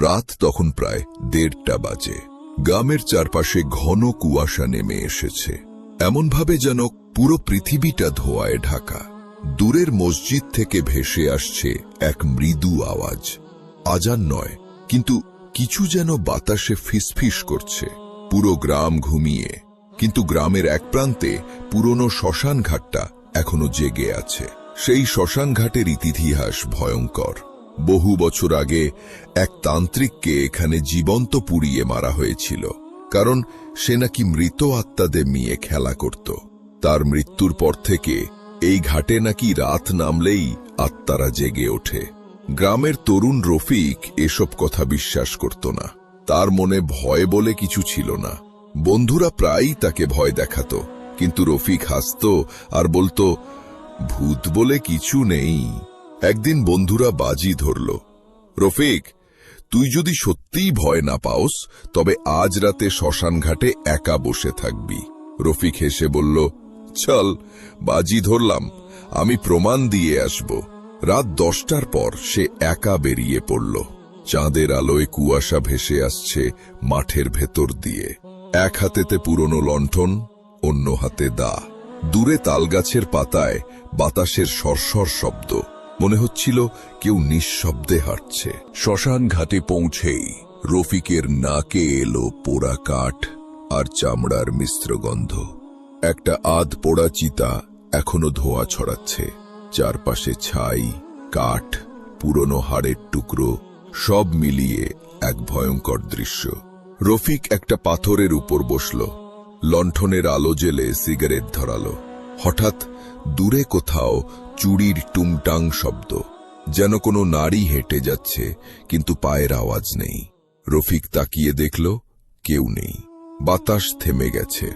রাত তখন প্রায় দেড়টা বাজে। গ্রামের চারপাশে ঘন কুয়াশা নেমে এসেছে। এমনভাবে যেন পুরো পৃথিবীটা ধোয়ায় ঢাকা। দূরের মসজিদ থেকে ভেসে আসছে এক মৃদু আওয়াজ। আজান নয়, কিন্তু কিছু যেন বাতাসে ফিসফিস করছে। পুরো গ্রাম ঘুমিয়ে, কিন্তু গ্রামের এক প্রান্তে পুরনো শ্মশান ঘাটটা এখনও জেগে আছে। সেই শ্মশান ঘাটের ইতিহাস ভয়ঙ্কর। বহু বছর আগে এক তান্ত্রিককে এখানে জীবন্ত পুড়িয়ে মারা হয়েছিল, কারণ সে নাকি মৃত আত্মাদের নিয়ে খেলা করত। তার মৃত্যুর পর থেকে এই ঘাটে নাকি রাত নামলেই আত্মারা জেগে ওঠে। গ্রামের তরুণ রফিক এসব কথা বিশ্বাস করত না। তার মনে ভয় বলে কিছু ছিল না। বন্ধুরা প্রায়ই তাকে ভয় দেখাতো, কিন্তু রফিক হাসত আর বলতো, ভূত বলে কিছু নেই। একদিন বন্ধুরা বাজি ধরল। রফিক, তুই যদি সত্যিই ভয় না পাওস, তবে আজ রাতে শ্মশান ঘাটে একা বসে থাকবি। রফিক হেসে বলল, চল, বাজি ধরলাম, আমি প্রমাণ দিয়ে আসব। রাত দশটার পর সে একা বেরিয়ে পড়ল। চাঁদের আলোয় কুয়াশা ভেসে আসছে মাঠের ভেতর দিয়ে। এক হাতেতে পুরনো লণ্ঠন, অন্য হাতে দা। দূরে তালগাছের পাতায় বাতাসের সরসর শব্দ। মনে হচ্ছিল কেউ নিঃশব্দে হাঁটছে। শ্মশান ঘাটে পৌঁছেই রফিকের নাকে এলো পোড়া কাঠ আর চামড়ার মিশ্র গন্ধ। একটা আধ পোড়া চিতা এখনও ধোয়া ছড়াচ্ছে। চারপাশে ছাই, কাঠ, পুরনো হাড়ের টুকরো, সব মিলিয়ে এক ভয়ঙ্কর দৃশ্য। রফিক একটা পাথরের উপর বসল। লণ্ঠনের আলো জেলে সিগারেট ধরালো। হঠাৎ দূরে কোথাও চুড়ির টুংটাং শব্দ, যেন কোনো নারী হেঁটে যাচ্ছে, কিন্তু পায়ের আওয়াজ নেই। রফিক তাকিয়ে দেখল, কেউ নেই। বাতাস থেমে গেছে।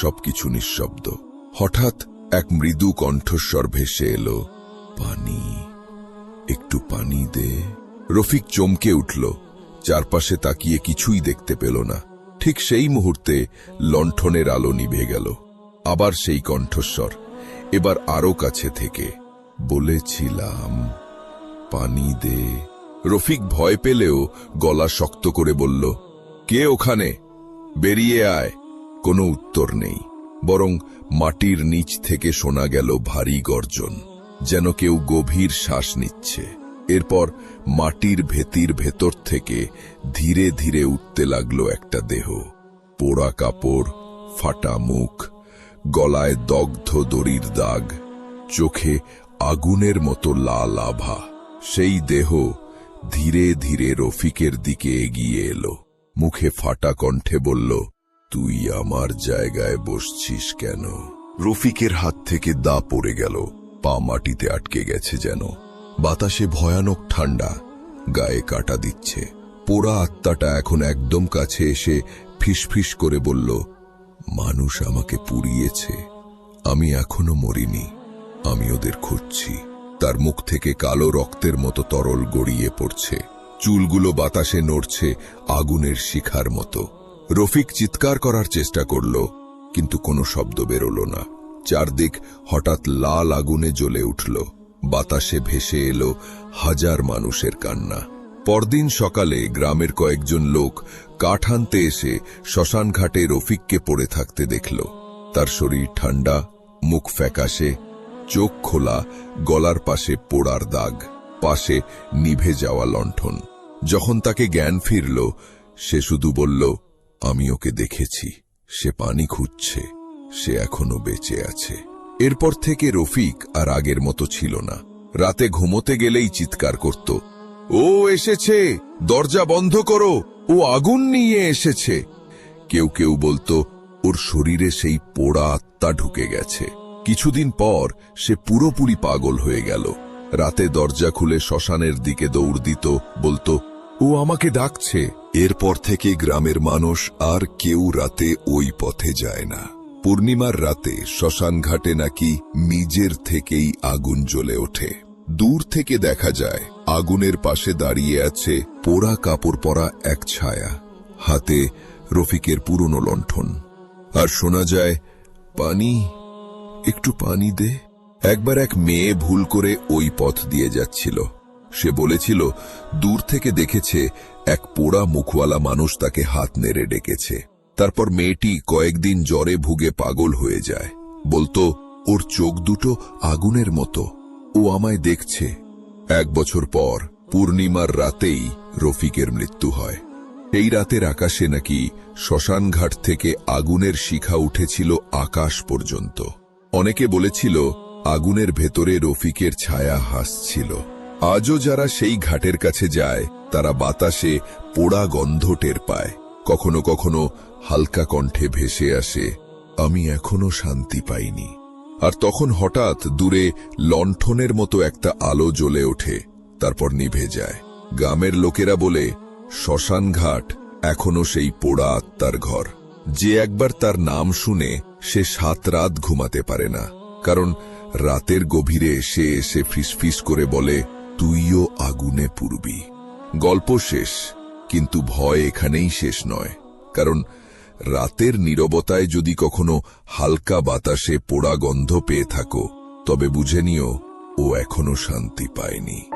সবকিছু নিঃশব্দ। হঠাৎ এক মৃদু কণ্ঠস্বর ভেসে এলো, পানি, একটু পানি দে। রফিক চমকে উঠল। চারপাশে তাকিয়ে কিছুই দেখতে পেল না। ঠিক সেই মুহূর্তে লণ্ঠনের আলো নিভে গেল। আবার সেই কণ্ঠস্বর। এবার আরও কাছে থেকে বলেছিলাম, পানি দে। রফিক ভয় পেলেও গলা শক্ত করে বলল, কে ওখানে? বেরিয়ে আয়। কোনো উত্তর নেই। বরং মাটির নিচ থেকে শোনা গেল ভারী গর্জন, যেন কেউ গভীর শ্বাস নিচ্ছে। এরপর মাটির ভেতির ভেতর থেকে ধীরে ধীরে উঠতে লাগল একটা দেহ। পোড়া কাপড়, ফাটা মুখ গলায় দগ্ধ দড়ির দাগ, চোখে আগুনের মতো লাল আভা। সেই দেহ ধীরে ধীরে রফিকের দিকে এগিয়ে এলো। মুখে ফাটা কণ্ঠে বলল, তুই আমার জায়গায় বসছিস কেন? রফিকের হাত থেকে দা পড়ে গেল, পা মাটিতে আটকে গেছে যেন। বাতাসে ভয়ানক ঠান্ডা, গায়ে কাটা দিচ্ছে। পোড়া আত্মাটা এখন একদম কাছে এসে ফিসফিস করে বলল মানুষ আমাকে পুড়িয়েছে। আমি এখনও মরিনি। আমি ওদের খুঁজছি। তার মুখ থেকে কালো রক্তের মতো তরল গড়িয়ে পড়ছে। চুলগুলো বাতাসে নড়ছে আগুনের শিখার মতো। রফিক চিৎকার করার চেষ্টা করল, কিন্তু কোনো শব্দ বেরোল না। চারদিক হঠাৎ লাল আগুনে জ্বলে উঠল। বাতাসে ভেসে এলো হাজার মানুষের কান্না। পরদিন সকালে গ্রামের কয়েকজন লোক কাঠ আনতে এসে শ্মশান ঘাটে রফিককে পড়ে থাকতে দেখল। তার শরীর ঠান্ডা, মুখ ফ্যাকাশে, চোখ খোলা, গলার পাশে পোড়ার দাগ, পাশে নিভে যাওয়া লণ্ঠন। যখন তাকে জ্ঞান ফিরল, সে শুধু বলল, আমি ওকে দেখেছি। সে পানি খুঁজছে। সে এখনও বেঁচে আছে। এরপর থেকে রফিক আর আগের মতো ছিল না। রাতে ঘুমোতে গেলেই চিৎকার করত। ও এসেছে, দরজা বন্ধ করো, ও আগুন নিয়ে এসেছে। কেউ কেউ বলতো, ওর শরীরে সেই পোড়া আত্মা ঢুকে গেছে। কিছুদিন পর সে পুরোপুরি পাগল হয়ে গেল। রাতে দরজা খুলে শ্মশানের দিকে দৌড় দিত, বলতো, ও আমাকে ডাকছে। এরপর থেকে গ্রামের মানুষ আর কেউ রাতে ওই পথে যায় না। পূর্ণিমার রাতে শ্মশান ঘাটে নাকি নিজের থেকেই আগুন জ্বলে ওঠে। দূর থেকে দেখা যায়, আগুনের পাশে দাঁড়িয়ে আছে পোড়া কাপড় পরা এক ছায়া, হাতে রফিকের পুরনো লণ্ঠন। আর শোনা যায়, পানি, একটু পানি দে। একবার এক মেয়ে ভুল করে ওই পথ দিয়ে যাচ্ছিল। সে বলেছিল, দূর থেকে দেখেছে, এক পোড়া মুখওয়ালা মানুষ তাকে হাত নেড়ে ডেকেছে। তারপর মেয়েটি কয়েকদিন জ্বরে ভুগে পাগল হয়ে যায়। বলতো, ওর চোখ দুটো আগুনের মতো। ও আমায় দেখছে। এক বছর পর পূর্ণিমার রাতেই রফিকের মৃত্যু হয়। এই রাতের আকাশে নাকি শ্মশানঘাট থেকে আগুনের শিখা উঠেছিল আকাশ পর্যন্ত। অনেকে বলেছিল, আগুনের ভেতরে রফিকের ছায়া হাসছিল। আজও যারা সেই ঘাটের কাছে যায়, তারা বাতাসে পোড়া গন্ধ টের পায়। কখনো কখনো হালকা কণ্ঠে ভেসে আসে, আমি এখনও শান্তি পাইনি। আর তখন হঠাৎ দূরে লণ্ঠনের মতো একটা আলো জ্বলে ওঠে, তারপর নিভে যায়। গ্রামের লোকেরা বলে শ্মশানঘাট এখনও সেই পোড়া আত্মার ঘর। যে একবার তার নাম শুনে সে সাত রাত ঘুমাতে পারে না। কারণ রাতের গভীরে সে এসে ফিসফিস করে বলে, তুইও আগুনে পুরবি গল্প শেষ, কিন্তু ভয় এখানেই শেষ নয়। কারণ রাতের নীরবতায় যদি কখনো হালকা বাতাসে পোড়া গন্ধ পেয়ে থাকো, তবে বুঝে নিও ও এখনও শান্তি পায়নি।